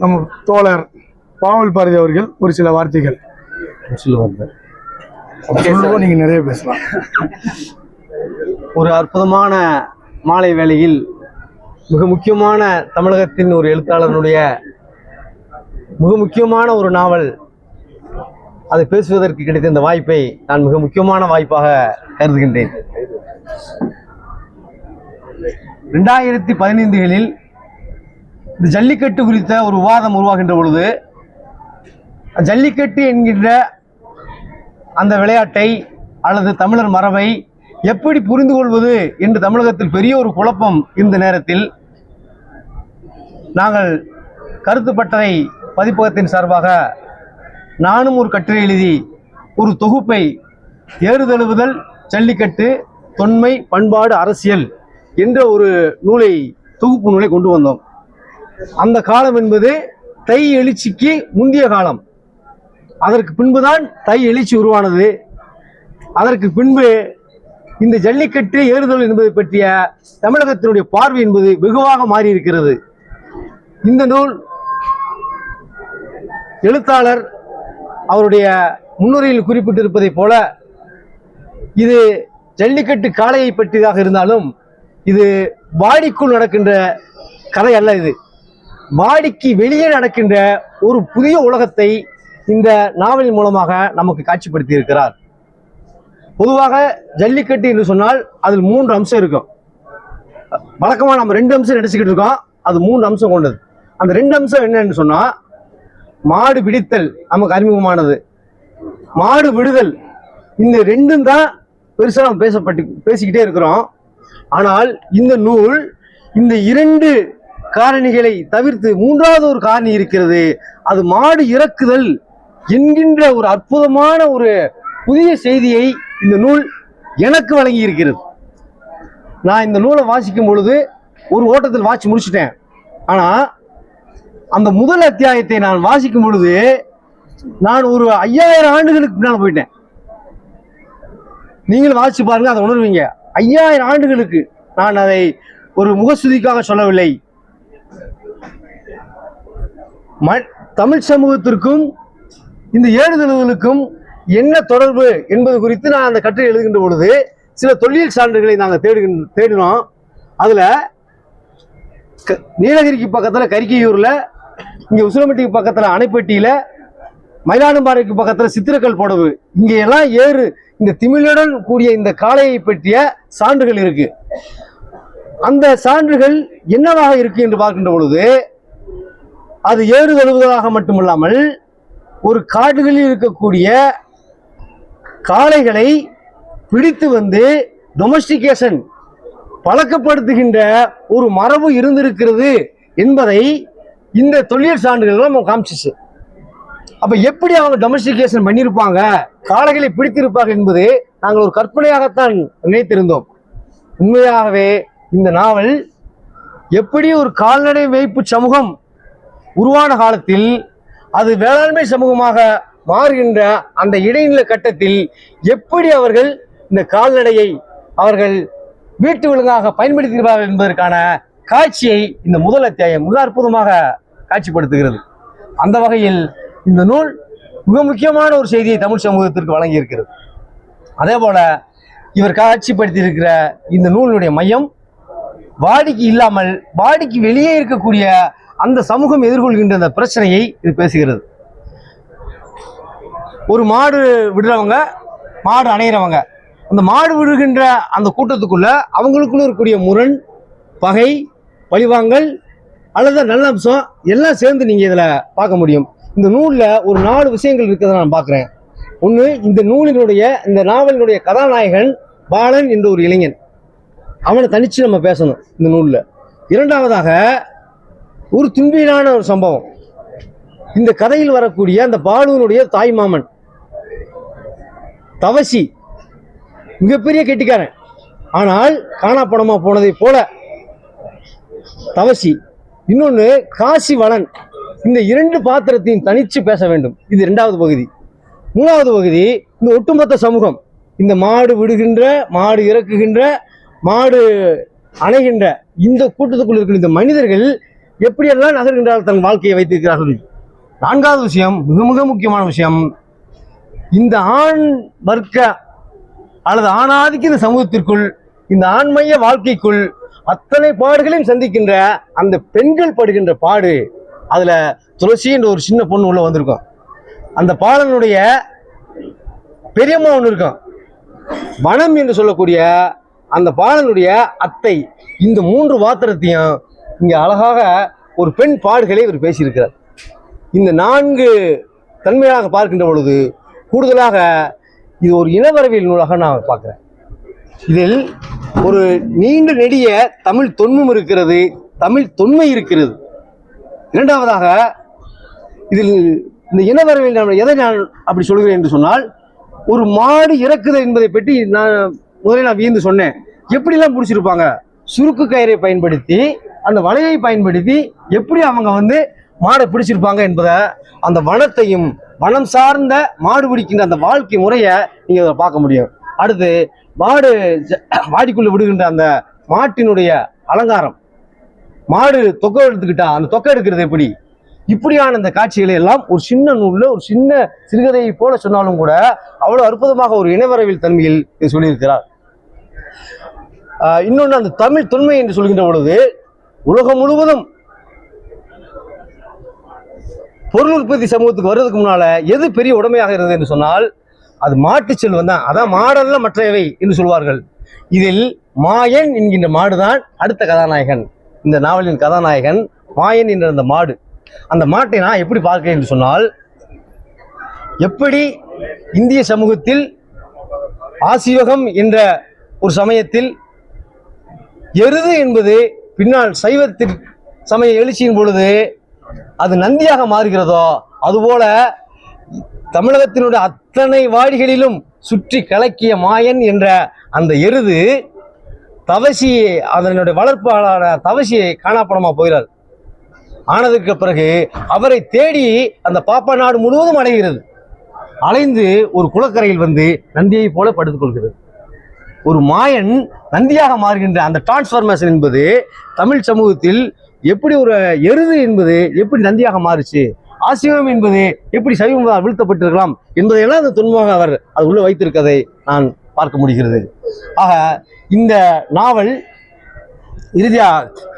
நம்ம தோழர் பாவல் பாரதி அவர்கள் ஒரு சில வார்த்தைகள். சொல்லுவோம் நீங்க நிறைய பேசலாம். ஒரு அற்புதமான மாலை வேளையில் மிக முக்கியமான தமிழகத்தின் ஒரு எழுத்தாளருடைய மிக முக்கியமான ஒரு நாவல் அதை பேசுவதற்கு கிடைத்த இந்த வாய்ப்பை நான் மிக முக்கியமான வாய்ப்பாக கருதுகின்றேன். ரெண்டாயிரத்தி பதினைந்துகளில் இந்த ஜல்லிக்கட்டு குறித்த ஒரு விவாதம் உருவாகின்ற பொழுது ஜல்லிக்கட்டு என்கின்ற அந்த விளையாட்டை அல்லது தமிழர் மரபை எப்படி புரிந்து கொள்வது என்று தமிழகத்தில் பெரிய ஒரு குழப்பம் இந்த நேரத்தில் நாங்கள் கருத்துப்பட்டறை பதிப்பகத்தின் சார்பாக நானும் ஒரு கட்டுரை எழுதி ஒரு தொகுப்பை ஏறுதழுவுதல் ஜல்லிக்கட்டு தொன்மை பண்பாடு அரசியல் என்ற ஒரு நூலை தொகுப்பு நூலை கொண்டு வந்தோம். அந்த காலம் என்பது தை எழுச்சிக்கு முந்தைய காலம். அதற்கு பின்புதான் தை எழுச்சி உருவானது. அதற்கு பின்பு இந்த ஜல்லிக்கட்டு ஏறுதல் என்பது பற்றிய தமிழகத்தினுடைய பார்வை என்பது வெகுவாக மாறி இருக்கிறது இந்த நூல் எழுத்தாளர் அவருடைய முன்னுரையில் குறிப்பிட்டிருப்பதைப் போல இது ஜல்லிக்கட்டு காளையை பற்றியதாக இருந்தாலும் இது வாடிக்குள் நடக்கின்ற கதை அல்ல இது. மாடிக்கு வெளியே நடக்கின்ற ஒரு புதிய உலகத்தை இந்த நாவலின் மூலமாக நமக்கு காட்சிப்படுத்தி இருக்கிறார் பொதுவாக ஜல்லிக்கட்டு என்று சொன்னால் அதில் மூன்று அம்சம் இருக்கும். வழக்கமாக நம்ம ரெண்டு அம்சம் நடிச்சுக்கிட்டு இருக்கோம். அது மூன்று அம்சம் கொண்டது. அந்த ரெண்டு அம்சம் என்னன்னு சொன்னால் மாடு பிடித்தல் நமக்கு அறிமுகமானது. மாடு விடுதல். இந்த ரெண்டும் தான் பெருசாக நம்ம பேசப்பட்டு பேசிக்கிட்டே இருக்கிறோம். ஆனால் இந்த நூல் இந்த இரண்டு காரணிகளை தவிர்த்து மூன்றாவது ஒரு காரணி இருக்கிறது. அது மாடு இறக்குதல் என்கின்ற ஒரு அற்புதமான ஒரு புதிய செய்தியை இந்த நூல் எனக்கு வழங்கி இருக்கிறது நான் இந்த நூலை வாசிக்கும் பொழுது ஒரு ஓட்டத்தில் வாசி முடிச்சிட்டேன். ஆனா அந்த முதல் அத்தியாயத்தை நான் வாசிக்கும் பொழுது நான் ஒரு ஐயாயிரம் ஆண்டுகளுக்கு பின்னால் போயிட்டேன். நீங்களும் வாசிச்சு பாருங்க அதை உணர்வீங்க. ஐயாயிரம் ஆண்டுகளுக்கு நான் அதை ஒரு முகஸ்துதிக்காக சொல்லவில்லை. ம- தமிழ் சமூகத்திற்கும் இந்த ஏறுதழுவலுக்கும் என்ன தொடர்பு என்பது குறித்து நான் அந்த கட்டுரை எழுதுகின்ற பொழுது சில தொல்லியல் சான்றுகளை நாங்கள் தேடுகின்ற தேடினோம். அதில் க- நீலகிரிக்கு பக்கத்தில் கரிக்கையூரில் இங்கே உசிலம்பட்டிக்கு பக்கத்தில் அணைப்பட்டியில் மயிலாடும்பாறைக்கு பக்கத்தில் சித்திரக்கல் புடவு. இங்கே எல்லாம் ஏறு இந்த திமிழுடன் கூடிய இந்த காளையை பற்றிய சான்றுகள் இருக்கு. அந்த சான்றுகள் என்னவாக இருக்கு என்று பார்க்கின்ற பொழுது அது ஏறு தழுவுவதாக மட்டுமல்லாமல் ஒரு காடுகளில் இருக்கக்கூடிய காளைகளை பிடித்து வந்து டொமஸ்டிகேஷன் பழக்கப்படுத்துகின்ற ஒரு மரபு இருந்திருக்கிறது என்பதை இந்த தொழில் சான்றுகள் நம்ம காமிச்சிச்சு. அப்ப எப்படி அவங்க டொமஸ்டிகேஷன் பண்ணியிருப்பாங்க? காளைகளை பிடித்திருப்பாங்க என்பது நாங்கள் ஒரு கற்பனையாகத்தான் நினைத்திருந்தோம். உண்மையாகவே இந்த நாவல் எப்படி ஒரு கால்நடை வைப்பு சமூகம் உருவான காலத்தில் அது வேளாண்மை சமூகமாக மாறுகின்ற அந்த இடைநிலை கட்டத்தில் எப்படி அவர்கள் இந்த கால்நடையை அவர்கள் வீட்டு விலங்காக பயன்படுத்துகிறார்கள் என்பதற்கான காட்சியை இந்த முதல் அத்தியாயம் மிக அற்புதமாக காட்சிப்படுத்துகிறது. அந்த வகையில் இந்த நூல் மிக முக்கியமான ஒரு செய்தியை தமிழ் சமூகத்திற்கு வழங்கியிருக்கிறது. அதே போல இவர் காட்சிப்படுத்தியிருக்கிற இந்த நூலினுடைய மையம் வாடிக்கு இல்லாமல் வாடிக்கு வெளியே இருக்கக்கூடிய அந்த சமூகம் எதிர்கொள்கின்ற அந்த பிரச்சனையை இது பேசுகிறது. ஒரு மாடு விடுறவங்க மாடு அணையிறவங்க அந்த மாடு விடுகின்ற அந்த கூட்டத்துக்குள்ள அவங்களுக்குள்ள இருக்கக்கூடிய முரண் பகை பழிவாங்கல் அல்லது நல்ல அம்சம் எல்லாம் சேர்ந்து நீங்க இதுல பார்க்க முடியும். இந்த நூலில் ஒரு நாலு விஷயங்கள் இருக்கிறத நான் பார்க்குறேன். ஒன்று இந்த நூலினுடைய இந்த நாவலினுடைய கதாநாயகன் பாலன் என்ற ஒரு இளைஞன். அவனை தனிச்சு நம்ம பேசணும் இந்த நூலில். இரண்டாவதாக ஒரு துன்பியலான ஒரு சம்பவம். இந்த கதையில் வரக்கூடிய அந்த பாலுவனுடைய தாய் மாமன் தவசி மிகப்பெரிய கெட்டிக்காரன். ஆனால் காணாப்பணமா போனதை போல தவசி இன்னொன்று காசி வளன் இந்த இரண்டு பாத்திரத்தையும் தனித்து பேச வேண்டும். இது இரண்டாவது பகுதி. மூணாவது பகுதி இந்த ஒட்டுமொத்த சமூகம் இந்த மாடு விடுகின்ற மாடு இறக்குகின்ற மாடு அணைகின்ற இந்த கூட்டத்துக்குள் இருக்கிற இந்த மனிதர்கள் எப்படியெல்லாம் நகர்கின்றார்கள் தன் வாழ்க்கையை வைத்திருக்கிறார்கள்? நான்காவது விஷயம் மிக மிக முக்கியமான விஷயம் இந்த ஆண் வர்க்க அல்லது ஆணாதிக்க இந்த சமூகத்திற்குள் இந்த ஆண்மைய வாழ்க்கைக்குள் அத்தனை பாடுகளையும் சந்திக்கின்ற அந்த பெண்கள் படுகின்ற பாடு அதில் துளசி என்ற ஒரு சின்ன பொண்ணு உள்ள வந்திருக்கும். அந்த பாடனுடைய பெரியம்மா ஒன்று இருக்கும். வனம் என்று சொல்லக்கூடிய அந்த பாடனுடைய அத்தை இந்த மூன்று பாத்திரத்தையும் இங்கே அழகாக ஒரு பெண் பாடுகளை இவர் பேசியிருக்கிறார். இந்த நான்கு தன்மையாக பார்க்கின்ற பொழுது கூடுதலாக இது ஒரு இனவரவியல் நூலாக நான் பார்க்குறேன். இதில் ஒரு நீண்ட நெடிய தமிழ் தொன்மம் இருக்கிறது தமிழ் தொன்மை இருக்கிறது. இரண்டாவதாக இதில் இந்த இனவரவியல் நான் எதை நான் அப்படி சொல்கிறேன் என்று சொன்னால் ஒரு மாடு இறக்குது என்பதை பற்றி நான் முதலில் நான் வியந்து சொன்னேன். எப்படிலாம் பிடிச்சிருப்பாங்க? சுருக்கு கயிறை பயன்படுத்தி அந்த வலையை பயன்படுத்தி எப்படி அவங்க வந்து மாடை பிடிச்சிருப்பாங்க என்பதை அந்த வனத்தையும் வனம் சார்ந்த மாடு பிடிக்கின்ற அந்த வாழ்க்கை முறையை நீங்கள் அதை பார்க்க முடியும். அடுத்து மாடு வாடிக்குள்ளே விடுகின்ற அந்த மாட்டினுடைய அலங்காரம். மாடு தொக்கை எடுத்துக்கிட்டா அந்த தொக்கை எடுக்கிறது எப்படி? இப்படியான அந்த காட்சிகளை எல்லாம் ஒரு சின்ன நூலில் ஒரு சின்ன சிறுகதையை போல சொன்னாலும் கூட அவ்வளோ அற்புதமாக ஒரு இனவரவில் தன்மையில் இது சொல்லியிருக்கிறார். இன்னொன்று அந்த தமிழ் தொன்மை என்று சொல்கின்ற பொழுது உலகம் முழுவதும் பொருள் உற்பத்தி சமூகத்துக்கு வர்றதுக்கு முன்னால எது பெரிய உடமையாக இருந்தது என்று சொன்னால் அது மாட்டு செல்வம் தான். அதான் மாடல்ல மற்றவை என்று சொல்வார்கள். இதில் மாயன் என்கின்ற மாடுதான் அடுத்த கதாநாயகன். இந்த நாவலின் கதாநாயகன் மாயன் என்ற அந்த மாடு. அந்த மாட்டை நான் எப்படி பார்க்கிறேன் என்று சொன்னால் எப்படி இந்திய சமூகத்தில் ஆசிவகம் என்ற ஒரு சமயத்தில் எருது என்பது பின்னால் சைவத்தில் சமய எழுச்சியின் பொழுது அது நந்தியாக மாறுகிறதோ அதுபோல தமிழகத்தினுடைய அத்தனை வாடிகளிலும் சுற்றி கலக்கிய மாயன் என்ற அந்த எருது தவசி அதனுடைய வளர்ப்பாளரான தவசியை காணாப்படமா போகிறார். ஆனதுக்கு பிறகு அவரை தேடி அந்த பாப்பா நாடு முழுவதும் அலைகிறது அலைந்து ஒரு குளக்கரையில் வந்து நந்தியை போல படுத்துக்கொள்கிறது ஒரு மாயன் நந்தியாக மாறுகின்ற அந்த டிரான்ஸ்ஃபர்மேஷன் என்பது தமிழ் சமூகத்தில் எப்படி ஒரு எருது என்பது எப்படி நந்தியாக மாறுச்சு? ஆசிவம் என்பது எப்படி சைவம் வீழ்த்தப்பட்டிருக்கலாம் என்பதையெல்லாம் அந்த துன்பமாக அவர் அது உள்ள வைத்திருக்கதை நான் பார்க்க முடிகிறது. ஆக இந்த நாவல் இறுதியாக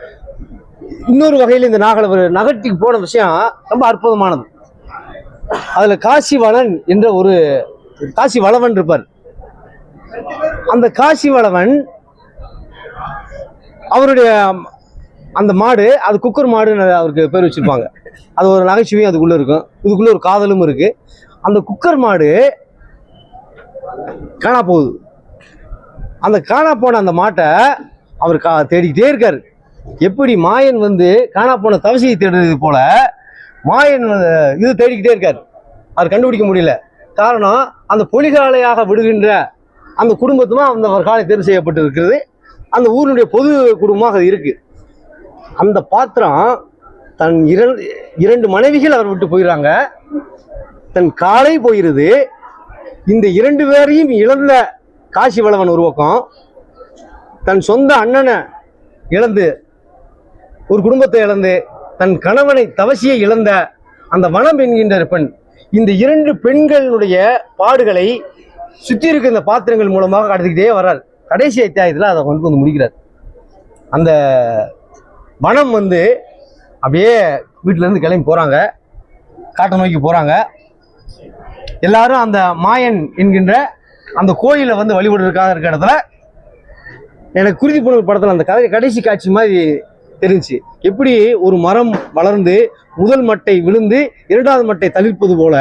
இன்னொரு வகையில் இந்த நாவல் அவர் நகர்த்தி போன விஷயம் ரொம்ப அற்புதமானது. அதில் காசி வளன் என்ற ஒரு காசி வளவன் இருப்பார். அந்த காசி வளவன் அவருடைய அந்த மாடு அது குக்கர் மாடுன்னு அவருக்கு பேர் வச்சிருப்பாங்க. அது ஒரு நகைச்சுவையும் அதுக்குள்ள இருக்கும். இதுக்குள்ள ஒரு காதலும் இருக்கு. அந்த குக்கர் மாடு காணா போகுது. அந்த காணா போன அந்த மாட்டை அவர் கா தேடிக்கிட்டே இருக்காரு. எப்படி மாயன் வந்து காணா போன தவசியை தேடுறது போல மாயன் இது தேடிக்கிட்டே இருக்கார். அவர் கண்டுபிடிக்க முடியல. காரணம் அந்த பொலிகாலையாக விடுகின்ற அந்த குடும்பத்துமா அந்த ஒரு காலை தேர்வு செய்யப்பட்டு இருக்கிறது அந்த ஊரினுடைய பொது குடும்பமாக அது இருக்கு. அந்த பாத்திரம் தன் இரண்டு இரண்டு மனைவிகள் அவர் விட்டு போயிடுறாங்க தன் காலை போயிருது. இந்த இரண்டு பேரையும் இழந்த காசி வளவன் ஒரு பக்கம் தன் சொந்த அண்ணனை இழந்து ஒரு குடும்பத்தை இழந்து தன் கணவனை தவசியை இழந்த அந்த வனம் என்கின்ற பெண் இந்த இரண்டு பெண்களுடைய பாடுகளை சுற்றி இருக்க இந்த பாத்திரங்கள் மூலமாக கடத்திக்கிட்டே வர்றார். கடைசி அத்தியாயத்தில் அதை கொண்டு வந்து முடிக்கிறார். அந்த மனம் வந்து அப்படியே வீட்டிலேருந்து கிளம்பி போகிறாங்க காட்டை நோக்கி போகிறாங்க எல்லாரும் அந்த மாயன் என்கின்ற அந்த கோயிலை வந்து வழிபடுறதுக்காக இருக்க இடத்துல எனக்கு குருதி புனல் படத்தில் அந்த கதை கடைசி காட்சி மாதிரி தெரிஞ்சுச்சு. எப்படி ஒரு மரம் வளர்ந்து முதல் மட்டை விழுந்து இரண்டாவது மட்டை தளிர்ப்பது போல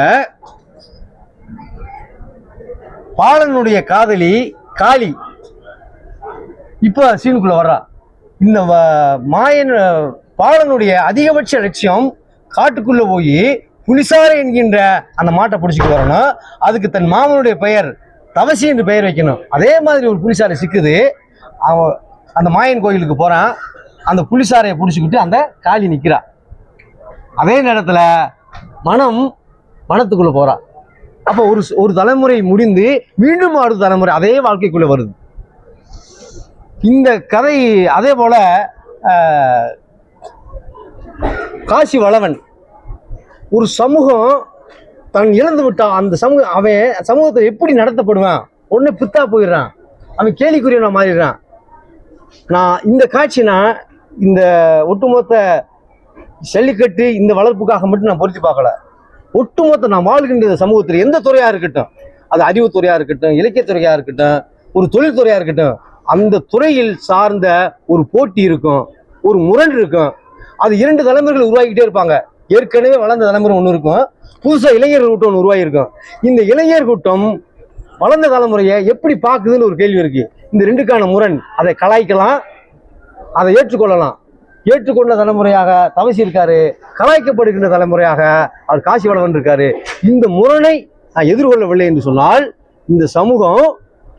பாலனுடைய காதலி காளி. இப்போ சீனுக்குள்ள வர்றா. இந்த வ- மாயன் பாலனுடைய அதிகபட்ச லட்சியம் காட்டுக்குள்ள போய் புலிசாரை என்கின்ற அந்த மாட்டை பிடிச்சிட்டு வரணும் அதுக்கு தன் மாமனுடைய பெயர் தவசி என்று பெயர் வைக்கணும். அதே மாதிரி ஒரு புலிசாரை சிக்குது அவன் அந்த மாயன் கோயிலுக்கு போகிறான் அந்த புலிசாரையை பிடிச்சிக்கிட்டு அந்த காளி நிக்கிறா. அதே நேரத்தில் மனம் மனத்துக்குள்ளே போகிறான் அப்போ ஒரு ஒரு தலைமுறை முடிந்து மீண்டும் அடுத்த தலைமுறை அதே வாழ்க்கைக்குள்ள வருது. இந்த கதை அதே போல காசி வளவன். ஒரு சமூகம் தன் இழந்து விட்டான் அந்த சமூகம் அவன் சமூகத்தை எப்படி நடத்தப்படுவான்? ஒன்று பித்தா போயிடுறான். அவன் கேலிக்குரியவனா மாறிடுறான். நான் இந்த காட்சினா இந்த ஒட்டுமொத்த ஜல்லிக்கட்டு இந்த வளர்ப்புக்காக மட்டும் நான் பொருத்தி பார்க்கல. ஒட்டுமொத்த நாம் வாழ்கின்ற சமூகத்தில் எந்த துறையா இருக்கட்டும் அது அறிவுத்துறையா இருக்கட்டும் இலக்கியத்துறையா இருக்கட்டும் ஒரு தொழில்துறையா இருக்கட்டும் அந்த துறையில் சார்ந்த ஒரு போட்டி இருக்கும் ஒரு முரண் இருக்கும். அது இரண்டு தலைமுறைகள் உருவாக்கிட்டே இருப்பாங்க. ஏற்கனவே வளர்ந்த தலைமுறை ஒன்று இருக்கும். புதுசாக இளைஞர் கூட்டம் ஒன்று உருவாகிருக்கும் இந்த இளைஞர் கூட்டம் வளர்ந்த தலைமுறையை எப்படி பார்க்குதுன்னு ஒரு கேள்வி இருக்கு. இந்த ரெண்டுக்கான முரண் அதை கலாய்க்கலாம் அதை ஏற்றுக்கொள்ளலாம். ஏற்றுக்கொண்ட தலைமுறையாக தவசி இருக்காரு கலாய்க்கப்படுகின்ற தலைமுறையாக அவர் காசி வளவன் இருக்காரு இந்த முரணை நான் எதிர்கொள்ளவில்லை என்று சொன்னால் இந்த சமூகம்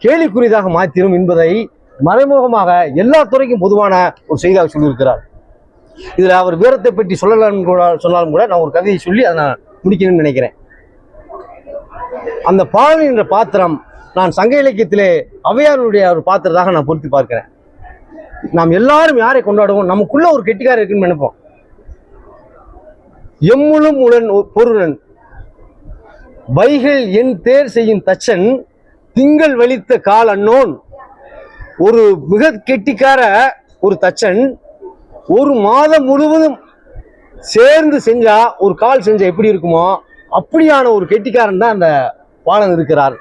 கேலிக்குரியதாக மாற்றிடும் என்பதை மறைமுகமாக எல்லா துறைக்கும் பொதுவான ஒரு செய்தியாக சொல்லியிருக்கிறார். இதுல அவர் வீரத்தை பற்றி சொல்லலாம் கூட சொன்னாலும் கூட நான் ஒரு கதையை சொல்லி அதை நான் முடிக்கணும்னு நினைக்கிறேன். அந்த பாலன் என்ற பாத்திரம் நான் சங்க இலக்கியத்திலே அவையாருடைய ஒரு பாத்திரத்தாக நான் பொருத்தி பார்க்கிறேன். நாம் எல்லாரும் யாரை கொண்டாடுவோம்? நமக்குள்ள ஒரு கெட்டிக்காரர் இருக்குன்னு நினைப்போம். எம்முழும் உடன் பொருளன் வைகள் என் தேர் செய்யும் தச்சன் திங்கள் வலித்த கால் அன்னோன். ஒரு மிக கெட்டிக்கார ஒரு தச்சன் ஒரு மாதம் முழுவதும் சேர்ந்து செஞ்சா ஒரு கால் செஞ்சா எப்படி இருக்குமோ அப்படியான ஒரு கெட்டிக்காரன் தான் அந்த பாலன் இருக்கிறார்.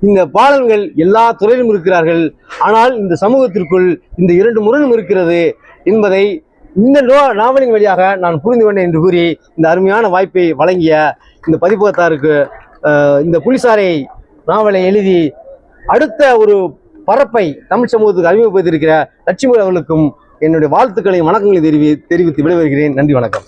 இந்த பாலன்கள் எல்லா துறையிலும் இருக்கிறார்கள். ஆனால் இந்த சமூகத்திற்குள் இந்த இரண்டு முரணும் இருக்கிறது என்பதை இந்த நோ- நாவலின் வழியாக நான் புரிந்து கொண்டேன் என்று கூறி இந்த அருமையான வாய்ப்பை வழங்கிய இந்த பதிப்பகத்தாருக்கு இந்த புலிசாரை நாவலை எழுதி அடுத்த ஒரு பரப்பை தமிழ் சமூகத்துக்கு அறிமுகப்படுத்தியிருக்கிற லட்சுமி அவர்களுக்கும் என்னுடைய வாழ்த்துக்களையும் வணக்கங்களையும் தெரிவி தெரிவித்து விடைபெறுகிறேன். நன்றி வணக்கம்.